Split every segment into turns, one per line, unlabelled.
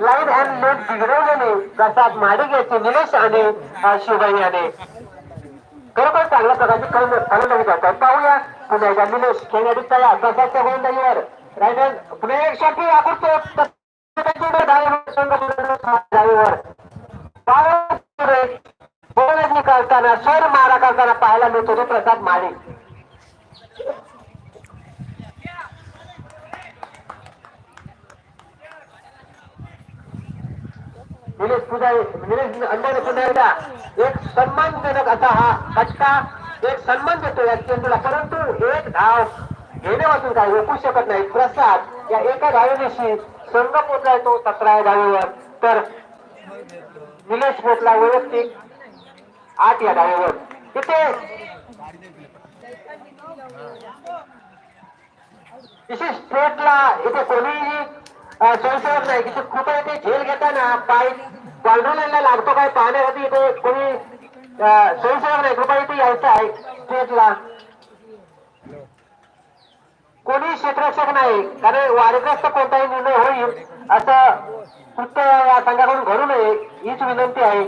Line and late बिघडवलेले प्रसाद माडिक याचे निलेश आणि अ, शिवबाई याने. खरोखर चांगल्या प्रकारची फल- फलंदाजी करतात पाहूया पुन्हा एकदा निलेश खेळाडू तयार प्रसादच्या गोलंदाजीवर रायडर पुन्हा एक शॉटी आकृतो डावीवर करताना स्वर मारा करताना पाहायला मिळतो तो प्रसाद माडिक निलेश पुजारी निलेश अंधारे पुजारीला एक सन्मानजनक असा हा फटका एक सन्मान देतो या चेंडूला परंतु एक धाव घेणे काय ओकू शकत नाही. प्रसाद या एका धावेनिशी संघ पोचला येतो सतरा धावेवर. तर निलेश पोचला वैयक्तिक आठ या धावेवर. इथे विशेष स्ट्रेटला इथे कोणीही अ, नाही तिथे खूप ते झेल घेताना पाय बाउंड्रीला लागतो काय पाहण्यासाठी इथे कोणी? स्वयंसेवक नाही कृपया इथे यायचं आहे स्टेटला कोणी क्षेत्ररक्षक नाही कारण वारग्रस्त कोणताही निर्णय होईल असं कृत्य या संघाकडून घडू नये हीच विनंती आहे.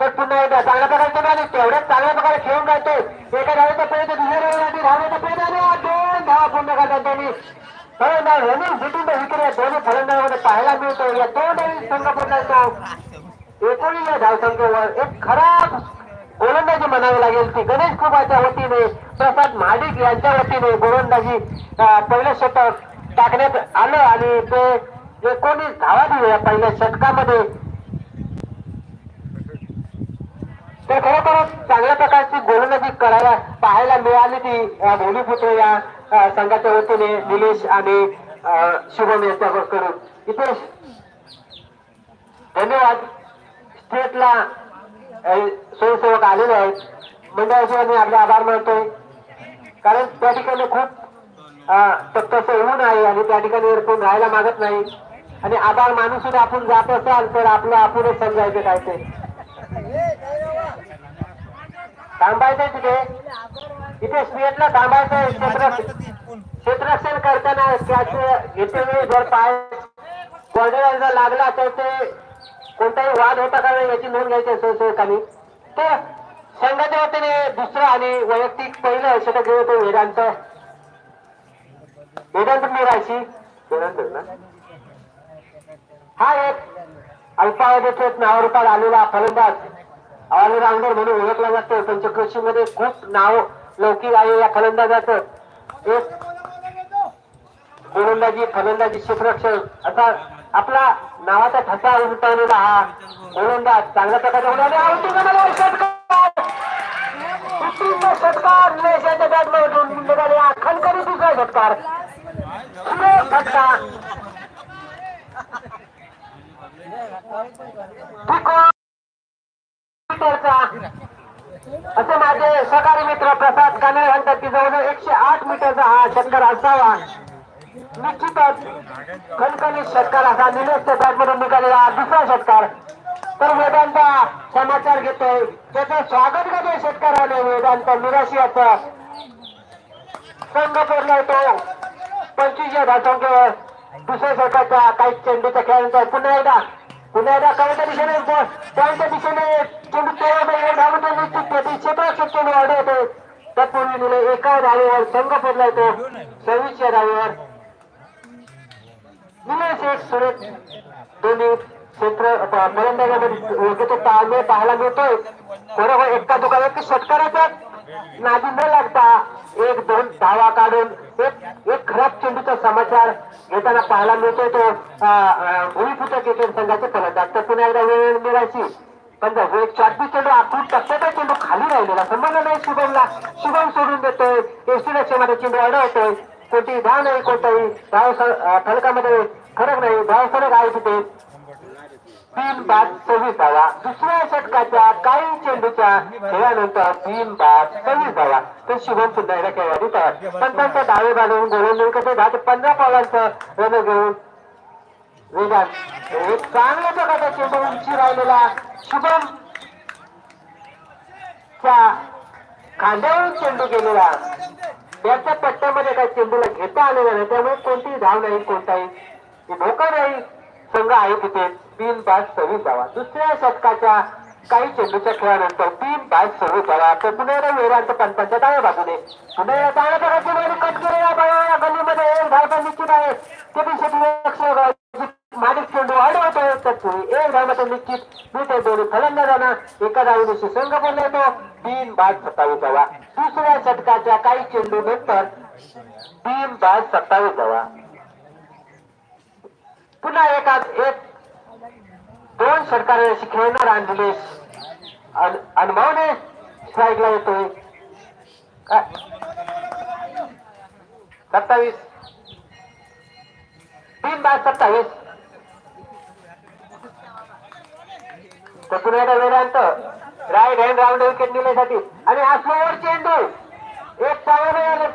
तर पुन्हा एकदा चांगल्या प्रकारचे नाही तेवढ्याच चांगल्या प्रकारे खेळून जातो एका धावेचा प्रयत्न दुसऱ्या धावेसाठी धावेचा प्रयत्न आणि दोन धावा पूर्ण करतात त्यांनी. फलंदाज रनिंग फिटिंग या दोन्ही फलंदाजामध्ये पाहायला मिळतो. या दोनही धावी तो पूर्ण एकोणीस या धावसंख्येवर एक खराब गोलंदाजी म्हणावी लागेल ती गणेश कृपाच्या वतीने प्रसाद महाडिक यांच्या वतीने गोलंदाजी पहिलं षटक टाकण्यात आलं आणि ते एकोणीस धावा दिले या पहिल्या षटकामध्ये तर खरोखरच चांगल्या प्रकारची गोलंदाजी करायला पाहायला मिळाली ती अं, भूमिपुत्र या संघाच्या वतीने निलेश आणि शुभम यांच्याकडून इथे. धन्यवाद. स्टेटला स्वयंसेवक आलेले आहेत. मंडळाचे मी आपले आभार मानतोय. कारण त्या ठिकाणी खूप तत्वचं ऊन आहे आणि त्या ठिकाणी कोण राहायला मागत नाही आणि आभार मानून सुद्धा आपण जात असाल तर आपलं आपणच समजायचं काय ते. थांबायचंय तिथे. इथे स्टेटला थांबायचंय क्षेत्र क्षेत्ररक्षण. करताना त्याचे घेते वेळी जर पाय बॉर्डर जर लागला तर ते कोणताही वाद होता का नाही याची नोंद घ्यायची असेल सेवकांनी तर संघाच्या वतीने दुसरं आणि वैयक्तिक पहिलं षटक घेऊ तो वेदांत वेदांत मिराशी वेदांत ना? हा एक अल्पावधीत नावारूपात आलेला फलंदाज. ऑलराऊंडर म्हणून ओळखला जातो. पंचक्रोशी मध्ये खूप नाव लौकिक आहे या फलंदाजाचं. एक गोलंदाजी फलंदाजी क्षेत्ररक्षण असा आपला नावाचा ठसा उमटवलेला हा. गोलंदाज चांगल्या प्रकारे षटकार. उत्कृष्ट बॅटमधून निघाले. हा दुसरा षटकार. सुरेख फटका असे माझे सहकारी मित्र प्रसाद कानडे म्हणतात की जवळजवळ एकशे आठ मीटरचा हा षटकार असावा निश्चितच खणखणीत षटकार असा निलेश मधून निघालेला दुसरा षटकार. तर वेदांता समाचार घेतोय. त्याचं स्वागत करतोय षटकाराने वेदांत निराशी निराशियाचा संघ पेरला तो पंचवीस या धावसंख्येवर दुसऱ्या षटकाच्या काही चेंडूच्या खेळांचा पुन्हा एकदा पुन्हा एकदा कळच्या दिशेने पॉईंटच्या दिशेने चेंडू तेवढा धावतो निश्चित ते क्षेत्ररक्षक तत्पूर्वी दिले एका धावेवर संघ पेरलाय तो सव्वीसच्या धावेवर. निलेश एक सुरेख दोन्ही क्षेत्र फलंदाजामध्ये योग्य तो ताळमेळ पाहायला मिळतोय. बरोबर एका दुका एक षटकाराच्या नादी न लागता एक दोन धावा काढून एक एक खराब चेंडूचा समाचार घेताना पाहायला मिळतोय तो. एकदा वेळ मिळायची पण एक चेंडू आखून टप्प्याचा चेंडू खाली राहिलेला संबंध नाही शुभमला. शुभम सोडून देतोय. एसटीच्या मध्ये चेंडू अडवतोय. कोणती धाव नाही कोणताही धाव फलकामध्ये फरक नाही. धाव फरक आहे तिथे. तीन बाद सव्वीस धावा दुसऱ्या षटकाच्या काही चेंडूच्या खेळानंतर तीन बाद सव्वीस धावा तर शुभम सुद्धा एकदा तयार पण त्यांच्या डावे बाजून गोलंदाज कसं दहा ते पंधरा पावलांचं रन घेऊन वेगात एक चांगल्या प्रकारचा चेंडू उंची राहिलेला शुभम च्या खांद्यावरून चेंडू गेलेला. त्याच्या पट्ट्यामध्ये काही चेंडूला घेता आलेला नाही. त्यामुळे कोणतीही धाव नाही कोणताही धोका नाही. संघ आहे तिथे तीन बाद सव्वीस धावा. दुसऱ्या षटकाच्या काही चेंडूच्या खेळानंतर तीन बाद सव्वीस धावा. तर पुन्हा एकदा वेदांत पंतांच्या डाव्या बाजूने. पुन्हा चांगल्या प्रकारची कट केलेल्या बाया गल्लीमध्ये एक धावता निश्चित आहे. ते दिवशी मालिक चेंडू अडवतोय तर पुढे एक धावता निश्चित मी दोन्ही फलंदाजांना एका धावेदिवशी संघ बोलला येतो तीन बाद सत्तावीस धावा दुसऱ्या षटकाच्या काही चेंडू नंतर तीन बाद सत्तावीस धावा पुन्हा एका एक दोन षटकाराशी खेळणारा निलेश अनुभवने स्ट्राईकला येतोय सत्तावीस तीन बाद सत्तावीस. तर पुन्हा एकदा Vedant. Right hand round wicket निलेसाठी आणि हा स्लोवर चेंडू एक चांगला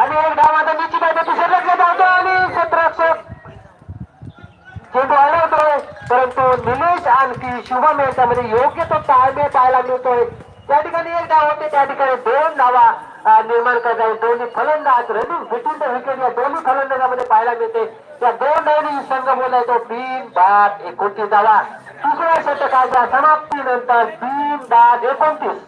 आणि एक धाव आता निश्चित आहे. तो दुसऱ्या धावतो आणि क्षेत्ररक्षक चेंडू हलवतोय परंतु निलेश आणखी शुभम यांच्यामध्ये योग्य तो ताळमेळ पाहायला मिळतोय. त्या ठिकाणी एक धाव होते. त्या ठिकाणी दोन धावा निर्माण करता येईल दोन्ही फलंदाज. रनिंग फिटिंग द विकेट या दोन्ही फलंदाजामध्ये पाहायला मिळते. त्या दोन धावनी संघ बोलायचो तीन बाद एकोणतीस धावा. दुसऱ्या षटकाच्या समाप्तीनंतर तीन बाद एकोणतीस.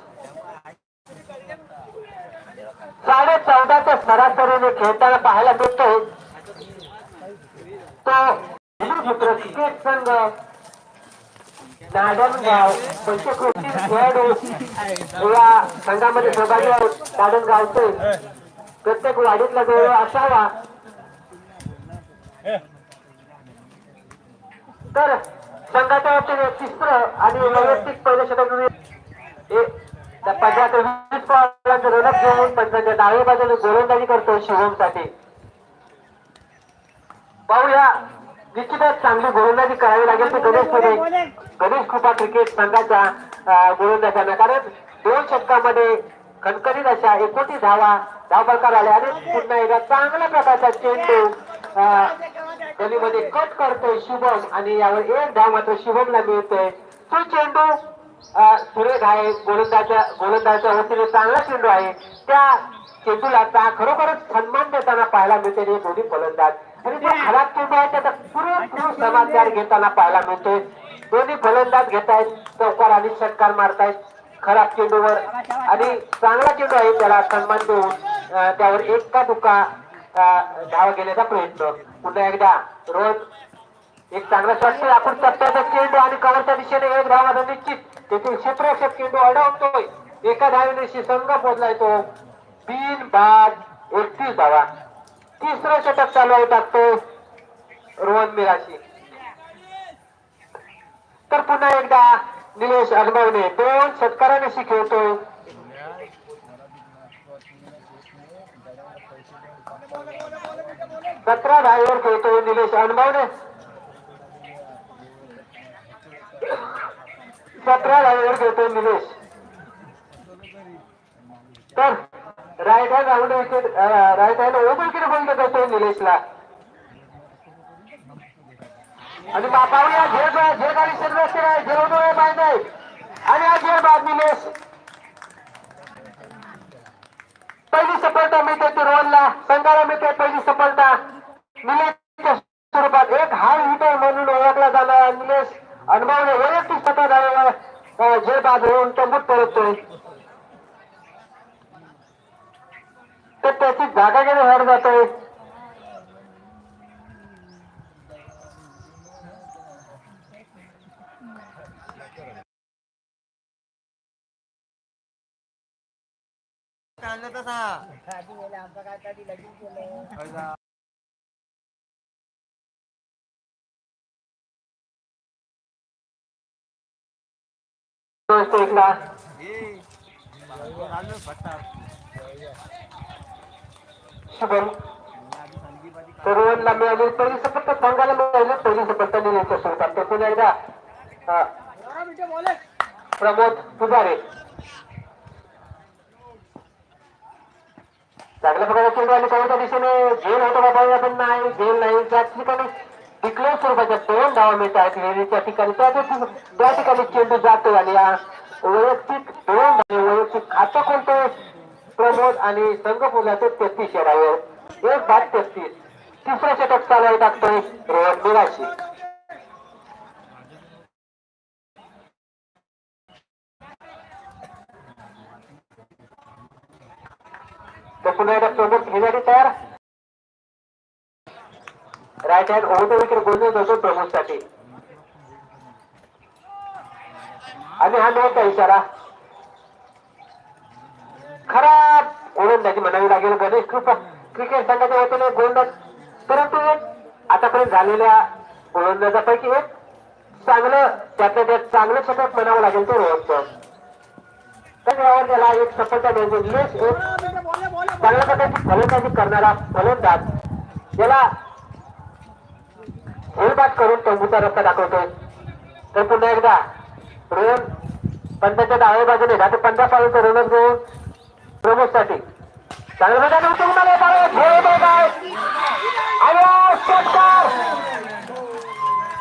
साडे चौदाच्या सरासरीने खेळताना पाहायला मिळतोय. तो मित्र क्रिकेट संघ नाडनगाव पंचकृती खेळाडू या संघामध्ये सहभागी आहेत. नाडनगावचे प्रत्येक वाडीतला जवळ असावा. तर संघाच्या वतीने तिसरं आणि वैयक्तिक पहिलं षटक त्या पंजाच्या वीस बॉलांचं रनअप घेऊन पंचाच्या डाव्या बाजूने गोलंदाजी करतो शिवमसाठी. पाहूया निश्चितच चांगली गोलंदाजी करावी लागेल ते गणेशमध्ये गणेश कृपा क्रिकेट संघाच्या गोलंदाजांना. कारण दोन षटकामध्ये खणखणीत अशा एकोणतीस धावा धावफलकार आल्या आणि पुन्हा एकदा चांगल्या प्रकारचा चेंडू गलीमध्ये कट करतोय शुभम आणि यावर एक धाव मात्र शुभमला मिळतोय. तो चेंडू सुरेख आहे. गोलंदाजा गोलंदाच्या वतीने चांगला चेंडू आहे. त्या चेंडूला आता खरोखरच सन्मान देताना पाहायला मिळते हे दोन्ही फलंदाज. आणि जो खराब चेंडू आहे त्याचा पुरेपूर समाचार घेताना पाहायला मिळतोय दोन्ही फलंदाज घेत आहेत चौकार आणि षटकार मारतायत. खराब चेंडूवर आणि चांगला चेंडू आहे त्याला सन्मान देऊन त्यावर एक का दुका धाव घेण्याचा प्रयत्न. पुन्हा एकदा रोज एक चांगला शॉट आपण टप्प्याचा चेंडू आणि कव्हरच्या दिशेने एक धाव आता निश्चित. तेथील क्षेत्ररक्षक चेंडू अडवतोय. एका धावेने संघ पोहोचलाय तो. तीन बाद एकतीस धावा. तिसरं षटक चालू आहे टाकतो रोहन मिराशी. तर पुन्हा एकदा निलेश अनुभवने दोन षटकाराने खेळतोय. सतरा धावेवर खेळतो निलेश अनुभवने. सतरा धावेवर खेळतो निलेश. तर right hand round wicket right hand over किती बंद करतो निलेशला? आणि पाहूया झेड झेड आणि शरीर आहे. झेड पाहिजे आहे आणि हा झेड बाद निलेश. पहिली सफलता मिळते तिरुवनला संघाला मिळते पहिली सफलता. निलेशच्या स्वरूपात एक हार हिटर म्हणून ओळखला जाणारा निलेश अनुभवने वैयक्तिक स्वतः झालेला झेड बाद होऊन तंबूत परततोय तर त्याची जागा घेणे हर जातोय.
चाललं तसा?
शुभम तरुणला मिळाली पहिली सफलता संघाला मिळाली पहिली सफलता निलेशच्या स्वरूपात ते पुन्हा एकदा प्रमोद पुजारे चांगल्या प्रकारे चेंडू आणि कोणत्या दिशेने झेल होतो बाबा पाहूया पण नाही झेल नाही त्या ठिकाणी डिक्लेअर स्वरूपाच्या दोन धावा मिळत आहेत विहिरीच्या ठिकाणी त्या ठिकाणी त्या ठिकाणी चेंडू जातो आणि या वैयक्तिक दोन धावे वैयक्तिक खातं कोणतं? प्रमोद आणि संघ फुलाचे तेहतीस शेरावर एक भाग तेहतीस. तिसरा षटक चालवायला टाकतोय रोहन निराशी. तर पुन्हा एकदा सोबत घेण्यासाठी तयार. Right hand over the wicket गोलंदाज प्रमोदसाठी आणि हा नव्हता इशारा. खराब गोलंदाजी म्हणावी लागेल. गणेश कृपा क्रिकेट संघाच्या वतीने गोलंदाज परंतु एक आतापर्यंत झालेल्या गोलंदाजापैकी एक चांगलं त्यातल्या त्यात चांगलं शतक म्हणावं लागेल तो रोहनचं. तर त्याला एक सफलता मिळते एक चांगल्या प्रकारची फलंदाजी करणारा फलंदाज. याला हेलबाद करून तंबूचा रस्ता दाखवतोय तर पुन्हा एकदा रोहन पंधराच्या डाव्या बाजूने राहते पंधरा पासून रोहन घेऊन प्रमोदसाठी. चांगल्या प्रकारे उत्तम मारले पाहिजे.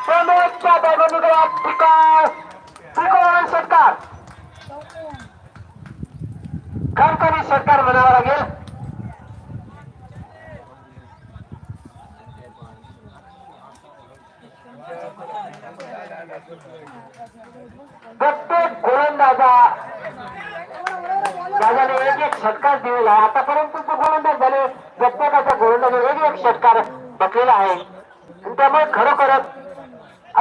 प्रमोदच्या बॅगोनीकडे टिकाव टिकाव षटकार खरखरी षटकार म्हणावा लागेल. प्रत्येक गोलंदाजा राजाने एक एक षटकार दिलेला आहे आतापर्यंत जो गोलंदाज झाले. प्रत्येकाचा गोलंदाज एक एक षटकार बसलेला आहे. त्यामुळे खरोखरच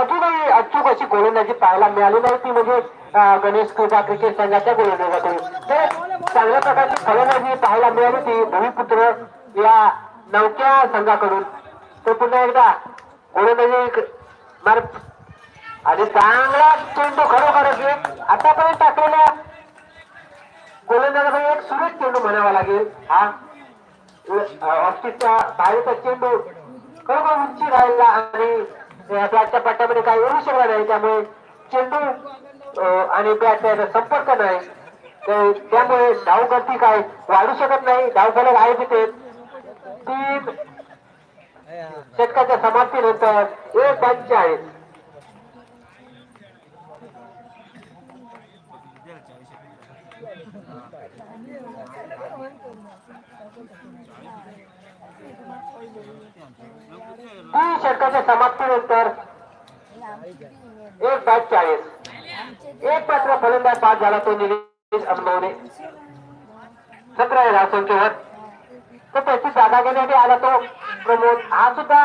अजूनही अचूक अशी गोलंदाजी पाहायला मिळाली नाही. ती म्हणजे गणेश कृपा क्रिकेट संघाच्या गोलंदाजातून. तर चांगल्या प्रकारची फलंदाजी पाहायला मिळाली ती भूमिपुत्र या नवक्या संघाकडून. तर पुन्हा एकदा गोलंदाजी मार आणि चांगला चेंडू खरोखरच एक आतापर्यंत टाकलेल्या गोलंदाजाकडे एक सुरेख चेंडू म्हणावा लागेल. हा. ऑफिसच्या बाहेरचा चेंडू खरोखर उंची राहिला आणि बॅटच्या पट्ट्यामध्ये काही येऊ शकला नाही त्यामुळे चेंडू आणि बॅट संपर्क नाही. तर त्यामुळे गर्दी काय वाढू शकत नाही. धावफलक आहे तिथे. तीन षटकाच्या समाप्तीनंतर एक आहेत तीन षटकाच्या समाप्तीनंतर एक बॅट चाळीस. एक मात्र फलंदाज बाद झाला तो निलेश अनुभवने सतरा धाव संख्येवर तो त्याची जागा घेण्यासाठी आला तो प्रमोद. हा सुद्धा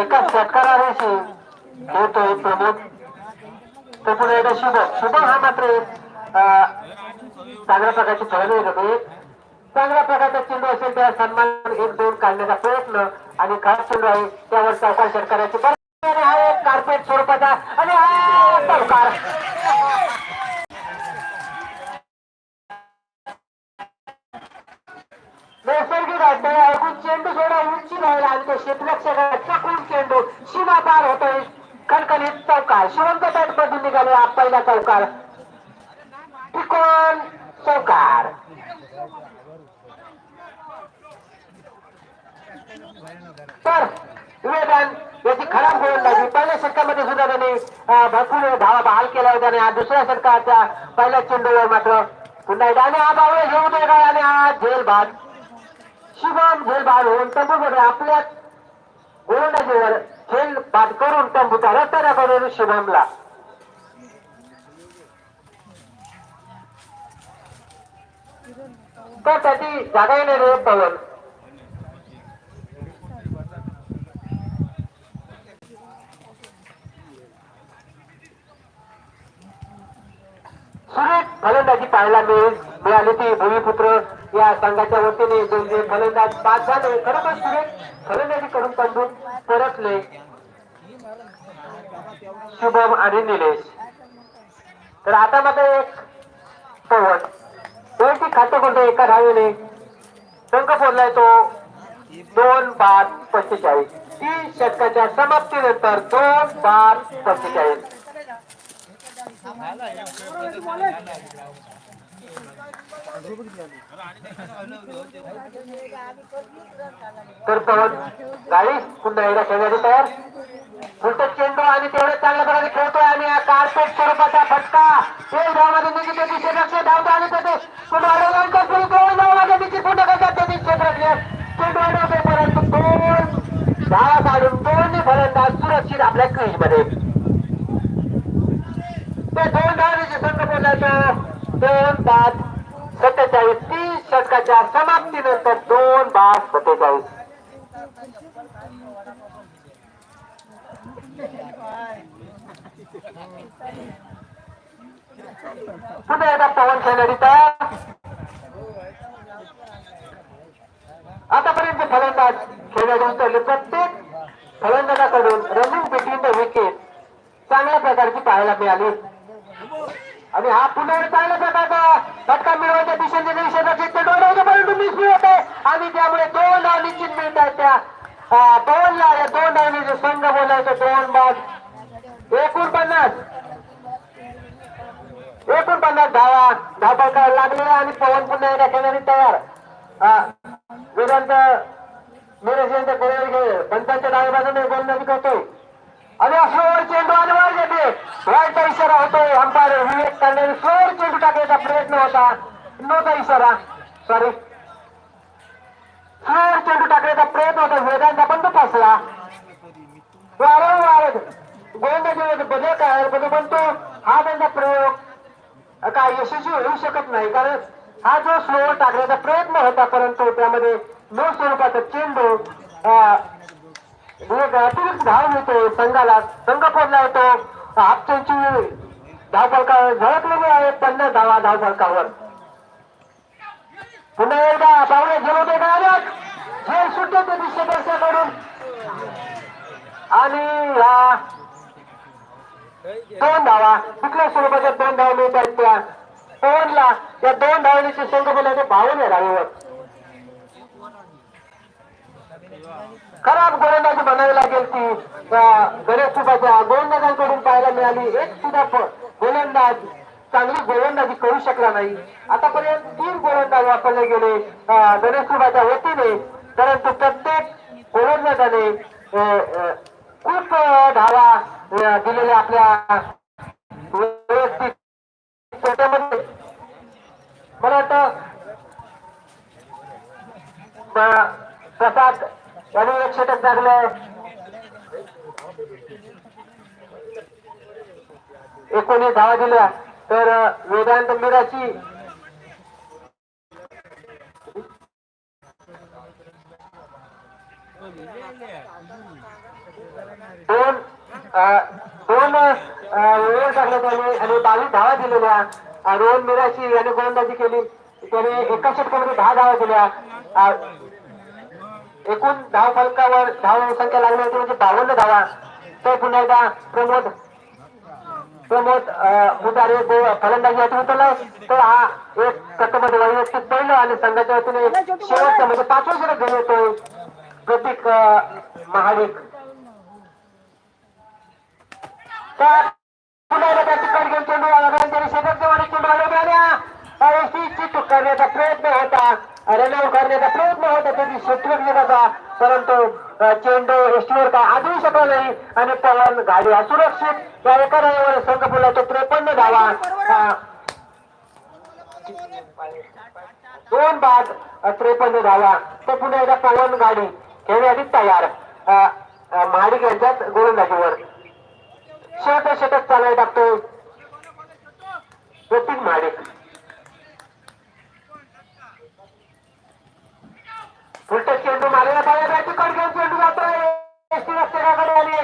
एका षटकाराशी होतोय प्रमोद. तर पुन्हा एकदा शुभम शुभम हा मात्र चांगल्या प्रकारची फलंदाजी करतो चांगल्या प्रकारचा चेंडू असेल त्या सन्मान एक दोन काढण्याचा प्रयत्न आणि खास सुरू आहे. त्यावर चौकार षटकाराची आणि हा एक कार्पेट स्वरूपाचा आणि हा चौकार नैसर्गिक अडथळे ऐकून चेंडू थोडा उंची राहिला आणि तो क्षेत्ररक्षकाला चकून चेंडू. सीमा पार होतोय कणकणीत चौकार. शिवंत बॅट मधून निघाले. हा पहिला चौकार. टिकोन चौकार. तर विवेकान याची खराब गोलंदाजी पहिल्या षटकामध्ये सुद्धा त्याने भरपूर धावा बहाल केला होता आणि हा दुसऱ्या षटकाच्या पहिल्या चेंडूवर मात्र पुन्हा एकदा आणि हा बावळे घेऊ दे काय आणि हा झेल बाद शिवम झेल बाद होऊन तंबूमध्ये आपल्या गोलंदाजीवर झेल बाद करून तंबूचा रस्त्याला करून शुभमला. तर त्याची जागा येणार रे पवन. सुरेख फलंदाजी पाहायला मिळेल. मिळाली ती भूमिपुत्र. या संघाच्या वतीने दोन फलंदाज बाद झाले. खरोखर सुरेख फलंदाजी करून तंबूत परतले. शुभम आणि निलेश. तर आता मात्र एक पवन. दोनची खाते कोणते एका धावेने. संघ फोडलाय तो दोन बाद पंचेचाळीस. तीन षटकाच्या समाप्तीनंतर दोन बाद पंचेचाळीस. तर गाडी पुन्हा एकदा खेळण्याची तयार. फुलटं चेंडू आणि तेवढं चांगल्या प्रकारे खेळतोय आणि कार्पेट स्वरूपाचा फटका. एक धावमध्ये निघते दिशे लक्ष धावतो आणि त्याचे पुन्हा अडवल्यानंतर दोन निश्चित पूर्ण करतात त्यांनी क्षेत्रातले चेंडू अडवतोय परंतु धावा काढून दोन्ही फलंदाज सुरक्षित आपल्या क्रीजमध्ये ते दोन धावण्याचे दोन बाद सत्तेचाळीस तीस षटकाच्या समाप्तीनंतर दोन बाद सत्तेचाळीस. पुन्हा एकदा पवन सैनाडी आतापर्यंत फलंदाज खेळाडू उतरले प्रत्येक फलंदाजाकडून रनिंग बिटवीन द विकेट चांगल्या प्रकारची पाहायला मिळाली. आणि हा पुन्हा चांगला चांगल्या प्रकारचा फटका मिळवायच्या दिशेने दिवशी ते परंतु मिस मिळत आहे आणि त्यामुळे दोन धाव निश्चित मिळत आहेत त्या. दोन ला या दोन धावणीचे संघ बोलायचं दोन बाद एकूण पन्नास एकूण पन्नास धावा धावपळ लागलेला आणि पवन पुन्हा एकदा खेळणारी तयार. अं, यांच्या निरजयंत घे. पंचांच्या डाव्या बाजूने गोलंदाजी करतोय. आणि फ्लोअर चेंडू आणि ते येते. वाईटचा इशारा होतोय. अंपायर विवेक करण्याने फ्लोअर चेंडू टाकायचा प्रयत्न होता. नव्हता इशारा. सॉरी स्लोअर चेंडू टाकण्याचा प्रयत्न होता. वेदांता पण तो फसला. वारंवार गोलंदाजी बदल काय बदल म्हणतो हा त्यांचा प्रयोग काय यशस्वी होऊ शकत नाही. कारण हा जो स्लोअर टाकण्याचा प्रयत्न होता परंतु त्यामध्ये नो स्वरूपाचा चेंडू अतिरिक्त धाव मिळतो संघाला. संघ फोडला होतो हापच्यांची धावफलका झळकलेली आहे पन्नास धावा धावफलकावर पुन्हा एकदा पाहुणे गेलो ते गाड्यात झेल सुटते ते दिशेकडून आणि हा दोन धावा. कुठल्या स्वरूपाच्या दोन धावा मिळत आहेत त्या? पवनला. या दोन धावण्याचे संघ बोलायचे बावन्न आहे धावेवर खराब गोलंदाजी बनावी लागेल ती अं, गणेश गोलंदाजांकडून पाहायला मिळाली एक सुद्धा गोलंदाज. चांगली गोलंदाजी करू शकला नाही. आतापर्यंत तीन गोलंदाज वापरले गेले. अं, गणेश सुबाच्या वतीने. परंतु प्रत्येक गोलंदाजाने अं, खूप धावा दिलेल्या आपल्या वैयक्तिक मला वाटतं प्रसाद त्याने एक षटक लागलंय. एकोणीस धावा दिल्या. तर वेदांत मिराची. दोन अं, दोन ओव्हर टाकले त्याने आणि बावीस धावा दिलेल्या. रोहन मिराची याने गोलंदाजी केली. त्याने एका षटकामध्ये दहा धावा दिल्या. एकूण धाव फलकावर धाव संख्या लागली होती म्हणजे बावन्न धावा. तो पुन्हा एकदा प्रमोद प्रमोद अं, फलंदाजी हाती उतरलाय तर हा एक कटमध्ये वैयक्तिक पहिलं आणि संघाच्या वतीने शेवटचा म्हणजे पाचवा षटक घेऊन येतोय प्रतीक अं, महाडिक. तर पुन्हा एकदा त्याची कट घेऊन चेंडू आला चेंडू अडवण्याला करण्याचा प्रयत्न होता. रनआउट करण्याचा प्रयत्न होता त्याची शत्रू घेण्याचा परंतु चेंडू एसटीवर काय आदळू शकला नाही आणि पवन गाडी असुरक्षित. या एका रनावर संघ बोलावतो त्रेपन्न धावा. दोन बाद त्रेपन्न धावा. तर पुन्हा एकदा पवन गाडी खेळण्यासाठी तयार. अं, महाडिक यांच्यात गोलंदाजीवर. शर्ट षटक चालाय टाकतो प्रतीक महाडिक. फुलटच चेंडू मारलेला पाहिजे बॅटची कट घेऊन चेंडू जातोय एसटी रक्षकाकडे आली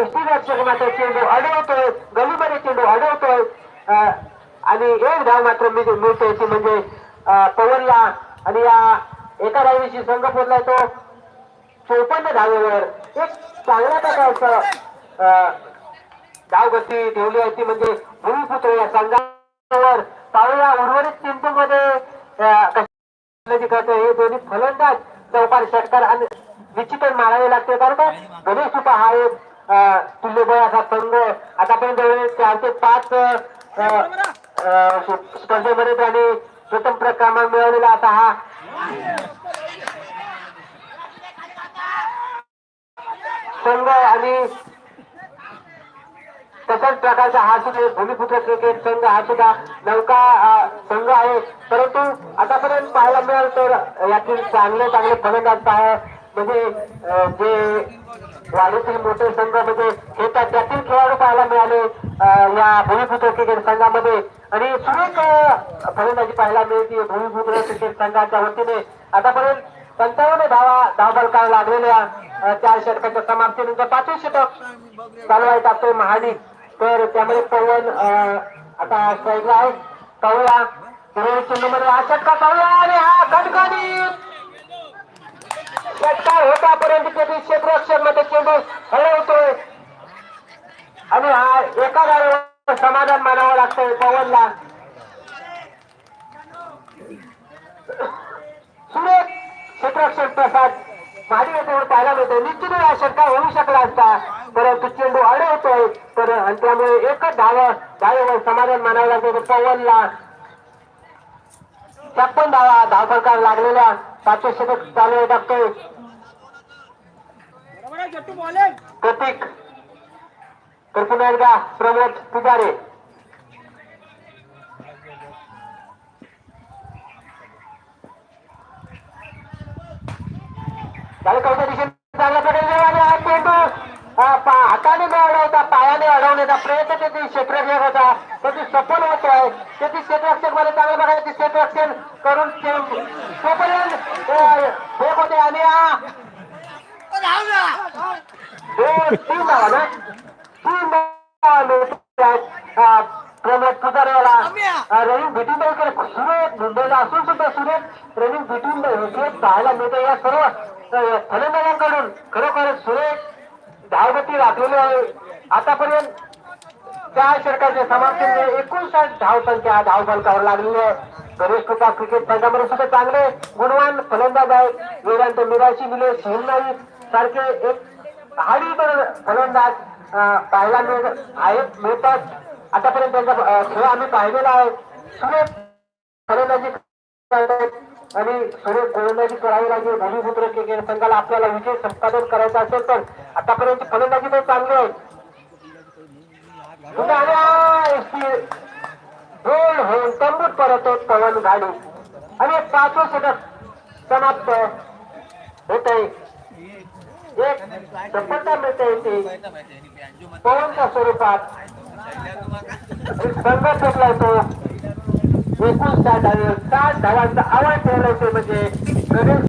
एसटी रक्षक मात्र चेंडू अडवतोय गलीमध्ये चेंडू अडवतोय आणि एक धाव मात्र मिळतोय ती म्हणजे पवनला आणि या एका धावीशी संघ पोचलाय तो. चोपन्न धावेवर एक चांगल्या प्रकारचं धावगती ठेवली आहे ती म्हणजे भूमिपुत्र या संघावर. पाहूया उर्वरित चिंतू मध्ये हे दोन्ही फलंदाज चौकार षटकार आणि निश्चितच मारावे लागते कारण का गणेश उपा हा एक तुल्यबळ असा संघ. आतापर्यंत चार ते पाच स्पर्धेमध्ये त्याने स्वतंत्र क्रमांक मिळवलेला असा हा. संघ आणि तशाच प्रकारचा हा सुद्धा भूमिपुत्र क्रिकेट संघ हा सुद्धा नौका संघ आहे. परंतु आतापर्यंत पाहायला मिळाल तर यातील चांगले चांगले फलंदाज म्हणजे जे वाढीतील मोठे संघ म्हणजे हे त्यातील खेळाडू पाहायला मिळाले या भूमिपुत्र क्रिकेट संघामध्ये. आणि सुरेख फलंदाजी पाहायला मिळते भूमिपुत्र क्रिकेट संघाच्या वतीने. आतापर्यंत पंचावन्न धावा धावबलकार लागलेल्या चार षटकाच्या समाप्तीनंतर पाचवे षटक चालू आहे टाकतोय महाडिक. तर त्यामध्ये पवन आता साईडला आहे. कवळा चेंडूमध्ये आणि हा षटकारमध्ये चेंडू हलवतोय. आणि हा एका गाडीवर समाधान मानावं लागतंय पवनला. सुरेख क्षेत्ररक्षण प्रसाद. माझी येथे पाहायला मिळतोय. निश्चित हा षटकार होऊ शकला असता. परंतु चेंडू अडवतोय तर आणि त्यामुळे एकच धाव धावेवर समाधान मानावं लागतं तर पवनला छप्पन धावा धावफलकार लागलेल्या पाचशे षटक चालू टाकतोय प्रतीक तर पुन्हा एकदा प्रमोद पुजारे. झालं कवच्या दिशेने प्रकारे आणि हा चेंडू अं, पा- हाताने मिळवला होता पायाने अडवण्याचा प्रयत्न त्याचे क्षेत्ररक्षक होता. त्याची सफल सफल आहे. त्याची क्षेत्रक्षकमध्ये चांगल्या प्रकारे ते क्षेत्ररक्षण करून चेंडू तोपर्यंत होते आणि दोन तीन धावा तीन धावा प्रमोद पुजारेला रनिंग भेटून इकडे सुरेख मुंबईला असून सुद्धा सुरेख रनिंग भेटून सुरेख पाहायला मिळते या सर्व फलंदाजांकडून. खरोखर सुरेख धावगती राखलेली आहे. आतापर्यंत त्या षटकाच्या समाप्तीने एकोणसाठ धावसंख्या धाव फलकावर लागलेली आहे. गणेश कृपा क्रिकेट संघामध्ये सुद्धा चांगले गुणवान फलंदाज आहेत. वेदांत मिराशी मिले हेमनाई सारखे एक हाडी फलंदाज पाहायला मिळत आहेत मिळतात. आतापर्यंत त्यांचा खेळ आम्ही पाहिलेला आहे. सुरेख फलंदाजी आणि सुरेख गोलंदाजी करावी लागेल. भूमिपुत्र क्रिकेट संघाला आपल्याला विजय संपादन करायचा असेल तर आतापर्यंत फलंदाजी पण चांगली आहे. गोल होऊन तंबूत परत पवन गाडी. आणि पाचवं षटक समाप्त होत आहे एक सफलता मिळते येते पवनच्या स्वरूपात. एक संघर्ष तो. एकूण साठ आणि साठ धावांचा आवाज ठेवलाय ते म्हणजे